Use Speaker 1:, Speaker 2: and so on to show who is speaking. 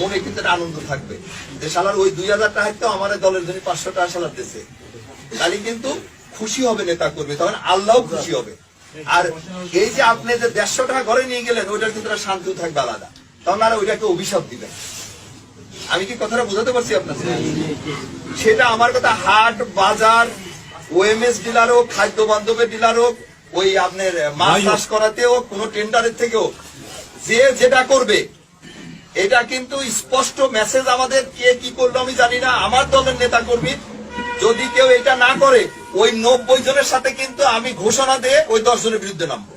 Speaker 1: মনে কিন্তু আনন্দ থাকবে। যে সালার ওই দুই হাজার টাকা তো আমার দলের জন্য পাঁচশো টাকা সালার দিচ্ছে তাহলে কিন্তু খুশি হবে নেতা করবে তখন আল্লাহ খুশি হবে। আর এই যে আপনি যে দেড়শো টাকা ঘরে নিয়ে গেলেন ওইটার কিন্তু শান্তিও থাকবে আলাদা। তখন আর ওইটাকে অভিশাপ দিবেন। আমি কি কথাটা বোঝাতে পারছি আপনার সেটা আমার কথা হাট বাজার ওএমএস ডিলার হোক খাদ্য বান্ধবের ডিলার হোক ওই আপনার মাছ চাষ করাতে হোক কোন টেন্ডারের থেকেও যে যেটা করবে এটা কিন্তু স্পষ্ট মেসেজ আমাদের কে কি করল আমি জানি না। আমার দলের নেতা কর্মী যদি কেউ এটা না করে, ওই নব্বই জনের সাথে কিন্তু আমি ঘোষণা দিয়ে ওই দশ জনের বিরুদ্ধে নামবো।